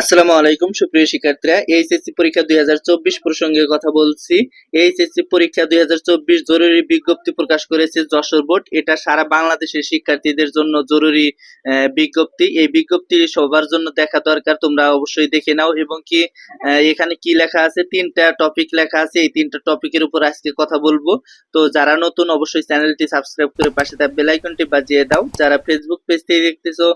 আসসালামু আলাইকুম, সুপ্রিয় শিক্ষার্থীরা। এইচএসসি পরীক্ষা দুই হাজার চব্বিশ প্রসঙ্গে কথা বলছি। এইচএসসি পরীক্ষা দুই হাজার চব্বিশ জরুরি বিজ্ঞপ্তি প্রকাশ করেছে যশোর বোর্ড। এটা সারা বাংলাদেশের শিক্ষার্থীদের জন্য জরুরি বিজ্ঞপ্তি। এই বিজ্ঞপ্তি সবার জন্য দেখা দরকার, তোমরা অবশ্যই দেখে নাও। এবং কি এখানে কি লেখা আছে? তিনটা টপিক লেখা আছে। এই তিনটা টপিকের উপর আজকে কথা বলব। তো যারা নতুন, অবশ্যই চ্যানেলটি সাবস্ক্রাইব করে পাশে থাকা বেল আইকনটি বাজিয়ে দাও। যারা ফেসবুক পেজ থেকে দেখতেছো,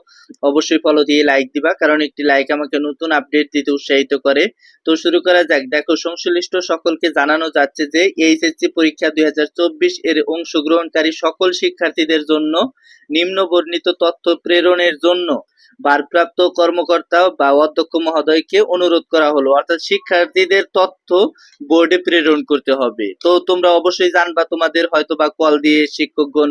অবশ্যই ফলো দিয়ে লাইক দিবা। কারণ একটি লাইক আমাকে নতুন আপডেট দিতে উৎসাহিত করে। তো শুরু করা যাক। দেখো, সংশ্লিষ্ট সকলকে জানানো যাচ্ছে যে এইচএসসি পরীক্ষা দুই হাজার চব্বিশ এর অংশগ্রহণকারী সকল শিক্ষার্থীদের জন্য নিম্ন বর্ণিত তথ্য প্রেরণের জন্য ভারপ্রাপ্ত কর্মকর্তা বা অধ্যক্ষ মহোদয়কে অনুরোধ করা হলো। অর্থাৎ শিক্ষার্থীদের তথ্য বোর্ডে প্রেরণ করতে হবে। তো তোমরা অবশ্যই জানবা, তোমাদের হয়তো বা কল দিয়ে শিক্ষকগণ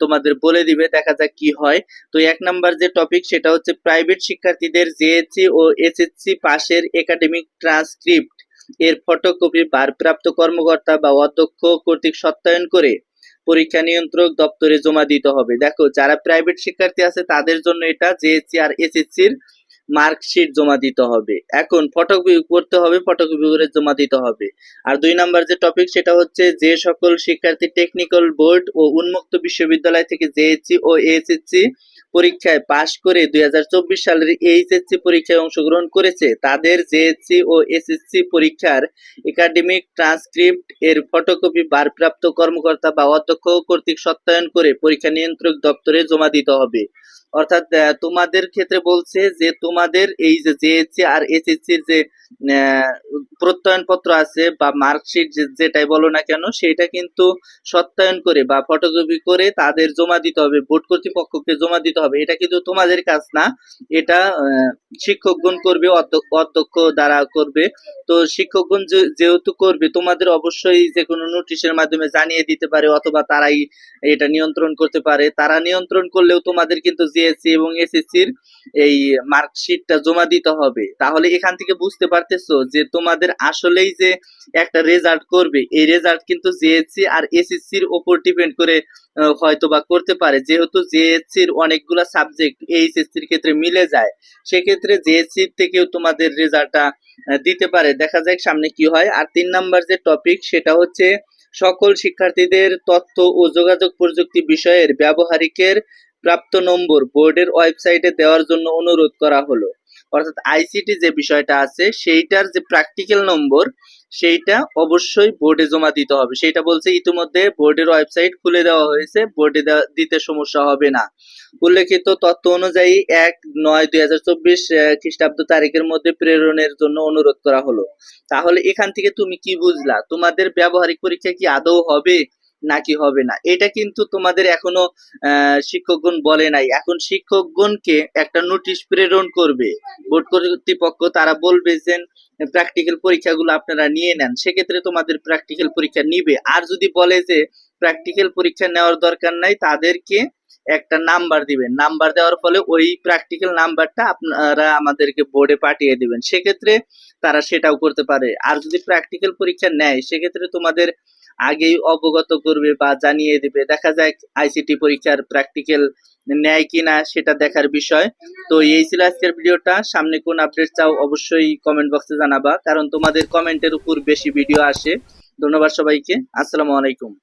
তোমাদের বলে দিবে, দেখা যাক কি হয়। তো এক নাম্বার যে টপিক সেটা হচ্ছে প্রাইভেট শিক্ষার্থীদের জেএসসি ও এসএসসি পাশের একাডেমিক ট্রান্সক্রিপ্ট এর ফটোকপি ভারপ্রাপ্ত কর্মকর্তা বা অধ্যক্ষ কর্তৃক সত্যায়ন করে পরীক্ষা নিয়ন্ত্রক দপ্তরে জমা দিতে হবে। দেখো, যারা প্রাইভেট শিক্ষার্থী আছে, তাদের জন্য এটা জেএসসি আর এসএসসির মার্কশিট জমা দিতে হবে। এখন ফটোকপি করতে হবে, ফটোকপি করে জমা দিতে হবে। আর দুই নাম্বার যে টপিক সেটা হচ্ছে যে সকল শিক্ষার্থী টেকনিক্যাল বোর্ড ও উন্মুক্ত বিশ্ববিদ্যালয় থেকে জেএসসি ও এসএসসি পরীক্ষায় পাশ করে দুই হাজার চব্বিশ সালের এইচএসসি পরীক্ষায় অংশগ্রহণ করেছে। তাদের জেএসসি ও এসএসসি পরীক্ষার একাডেমিক ট্রান্সক্রিপ্ট এর ফটোকপি ভারপ্রাপ্ত কর্মকর্তা বা অধ্যক্ষ কর্তৃক সত্যায়ন করে পরীক্ষা নিয়ন্ত্রক দপ্তরে জমা দিতে হবে। অর্থাৎ তোমাদের ক্ষেত্রে বলছে যে তোমাদের এই যে জেএসসি আর এসএসসির যে প্রত্যয়নপত্র আছে বা মার্কশিট যেটাই বলো না কেন, সেটা কিন্তু সত্যায়ন করে বা ফটোকপি করে তাদের জমা দিতে হবে, বোর্ড কর্তৃপক্ষকে জমা দিতে হবে। এটা কিন্তু তোমাদের কাজ না। এটা শিক্ষকগণ করবে অধ্য- অধ্যক্ষ দ্বারা করবে। তো শিক্ষকগণ যে- যেহেতু করবে, তোমাদের অবশ্যই যে কোনো নোটিশের মাধ্যমে জানিয়ে দিতে পারে অথবা তারাই এটা নিয়ন্ত্রণ করতে পারে। তারা নিয়ন্ত্রণ করলেও তোমাদের কিন্তু জিএসসি এবং এসএসসির এই মার্কশিটটা জমা দিতে হবে। তাহলে এখান থেকে বুঝতে পারতেছো যে তোমাদের আসলেই যে একটা রেজাল্ট করবে। এই রেজাল্ট কিন্তু জেএসসি আর এসএসসির উপর ডিপেন্ড করে আহ, হয়তো বা করতে পারে। যেহেতু জেএসসির অনেকগুলা সাবজেক্ট এইচএসসির ক্ষেত্রে মিলে যায় সেক্ষেত্রে জেএসসি থেকেও তোমাদের রেজাল্টটা দিতে পারে। দেখা যাক সামনে কি হয়। আর তিন নাম্বার যে টপিক সেটা হচ্ছে সকল শিক্ষার্থীদের তথ্য ও যোগাযোগ প্রযুক্তি বিষয়ের ব্যবহারিকের প্রাপ্ত নম্বর বোর্ডের ওয়েবসাইটে দেওয়ার জন্য অনুরোধ করা হলো। অর্থাৎ আইসিটি যে বিষয়টা আছে, সেইটার যে প্র্যাকটিক্যাল নম্বর, সেইটা অবশ্যই বোর্ডে জমা দিতে হবে। সেটা বলছে ইতিমধ্যে বোর্ডের ওয়েবসাইট খুলে দেওয়া হয়েছে, বোর্ডে দিতে সমস্যা হবে না। উল্লেখিত তথ্য অনুযায়ী এক নয় দুই হাজার চব্বিশ খ্রিস্টাব্দ তারিখের মধ্যে প্রেরণের জন্য অনুরোধ করা হলো। তাহলে এখান থেকে তুমি কি বুঝলা? তোমাদের ব্যবহারিক পরীক্ষা কি আদৌ হবে? নাকি হবে না। এটা কিন্তু তোমাদের এখনও শিক্ষকগণ বলে নাই। এখন শিক্ষকগণকে একটা নোটিশ প্রেরণ করবে। বোর্ড কর্তৃপক্ষ তারা বলবে যে প্র্যাকটিক্যাল পরীক্ষাগুলো আপনারা নিয়ে নেন। সেক্ষেত্রে তোমাদের প্র্যাকটিক্যাল পরীক্ষা নিবে। আর যদি বলে যে প্র্যাকটিক্যাল পরীক্ষা নেওয়ার দরকার নাই, তাদেরকে একটা নাম্বার দিবেন। নাম্বার দেওয়ার ফলে ওই প্র্যাকটিক্যাল নাম্বারটা আপনারা আমাদেরকে বোর্ডে পাঠিয়ে দিবেন। সেক্ষেত্রে তারা সেটাও করতে পারে। আর যদি প্র্যাকটিক্যাল পরীক্ষা নেয়, সেক্ষেত্রে তোমাদের আগেই অবগত করবে বা জানিয়ে দিবে। দেখা যায় আইসিটি পরীক্ষার প্র্যাকটিক্যাল নেয় কিনা সেটা দেখার বিষয়। তো এই ছিল আজকের ভিডিওটা। সামনে কোন আপডেট চাও অবশ্যই কমেন্ট বক্সে জানাবা। কারণ তোমাদের কমেন্টের উপর বেশি ভিডিও আসে। ধন্যবাদ সবাইকে। আসসালামু আলাইকুম।